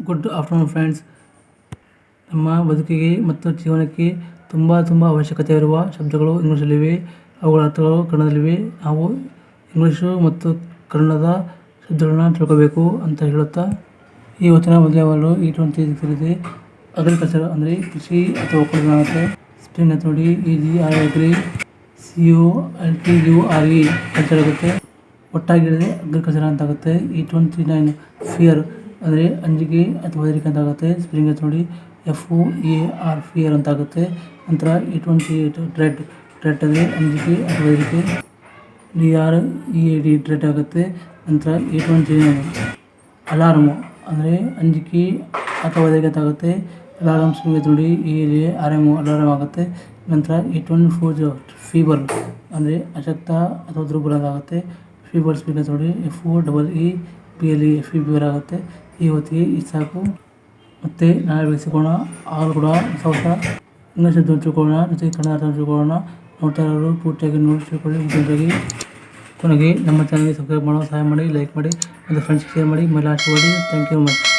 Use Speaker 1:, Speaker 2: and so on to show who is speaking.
Speaker 1: Good afternoon friends. ನಮ್ಮ ಬದುಕಿಗೆ ಮತ್ತು ಜೀವನಕ್ಕೆ ತುಂಬ ತುಂಬ ಅವಶ್ಯಕತೆ ಇರುವ ಶಬ್ದಗಳು ಇಂಗ್ಲೀಷಲ್ಲಿವೆ. ಅವುಗಳ ಅರ್ಥಗಳು ಕನ್ನಡದಲ್ಲಿವೆ. ನಾವು ಇಂಗ್ಲೀಷು ಮತ್ತು ಕನ್ನಡದ ಶಬ್ದಗಳನ್ನ ತಿಳ್ಕೋಬೇಕು ಅಂತ ಹೇಳುತ್ತಾ ಈ ವಚನ ಮೊದಲು ಈ ಟ್ವೆಂಟಿ ಇದೆ ಅಗ್ರಿಕಲ್ಚರ್ ಅಂದರೆ ಕೃಷಿ ಅಥವಾ ಒಕ್ಕಲಿನ ಆಗುತ್ತೆ ಸ್ಪ್ರಿಂಗ್ ಅಂತ ನೋಡಿ E G R agri C U L T U R E culture ಆಗುತ್ತೆ ಒಟ್ಟಾಗಿ ಅಗ್ರಿಕಲ್ಚರ್ ಅಂತ ಆಗುತ್ತೆ. ಈ ಟ್ವೆಂಟಿ ನೈನ್ ಫಿಯರ್ ಅಂದರೆ ಅಂಜಿಕೆ ಅಥವಾ ಹೆದರಿಕೆ ಅಂತ ಆಗುತ್ತೆ. ಸ್ಪ್ರಿಂಗ್ ಅಂತ ನೋಡಿ F O A R fear ಅಂತ ಆಗುತ್ತೆ. ನಂತರ E twenty eight dread dread ಅಂದರೆ ಅಂಜಿಕೆ ಅಥವಾ ಹೆದರಿಕೆ D R E A D dread ಆಗುತ್ತೆ. ನಂತರ ಇ ಟ್ವೆಂಟಿ ನೈನ್ ಅಲಾರ್ಮು ಅಂದರೆ ಅಂಜಿಕೆ ಅಥವಾ ಹೆದರಿಕೆ ಅಂತ ಆಗುತ್ತೆ. ಸ್ಪ್ರಿಂಗ್ ನೋಡಿ ಎ ಆರ್ ಎಂ ಅಲಾರಾಮ್ ಆಗುತ್ತೆ. ನಂತರ ಇ ಟ್ವೆಂಟಿ ಫೋರ್ ಫೀವರ್ ಅಂದರೆ ಅಶಕ್ತ ಅಥವಾ ದುರ್ಬಲ ಆಗುತ್ತೆ. ಫೀವರ್ ಸ್ಪ್ರಿಂಗ್ ನೋಡಿ F O double E P L E B ಆಗುತ್ತೆ. ಈ ಹೊತ್ತಿಗೆ ಈ ಸಾಕು. ಮತ್ತು ನಾಳೆ ಬೆಳೆಸಿಕೊಳ್ಳೋಣ. ಆಗಲೂ ಕೂಡ ಸೌತ. ಇಂಗ್ಲೀಷ್ ಶಬ್ದ ತಿಳ್ಕೊಳ್ಳೋಣ ಜೊತೆಗೆ ಕನ್ನಡ ಅರ್ಥ ತಿಳ್ಕೊಳ್ಳೋಣ ನೋಡ್ತಾ ಇರೋರು ಪೂರ್ತಿಯಾಗಿ ನೋಡಿ ಮುಖ್ಯವಾಗಿ ಕೊನೆಗೆ ನಮ್ಮ ಚಾನಲ್ಗೆ ಸಬ್ಸ್ಕ್ರೈಬ್ ಮಾಡೋ, ಸಹಾಯ ಮಾಡಿ ಲೈಕ್ ಮಾಡಿ, ಮತ್ತು ಫ್ರೆಂಡ್ಸ್ ಶೇರ್ ಮಾಡಿ. ಮೇಲೆ ಮಾಡಿ. Thank you much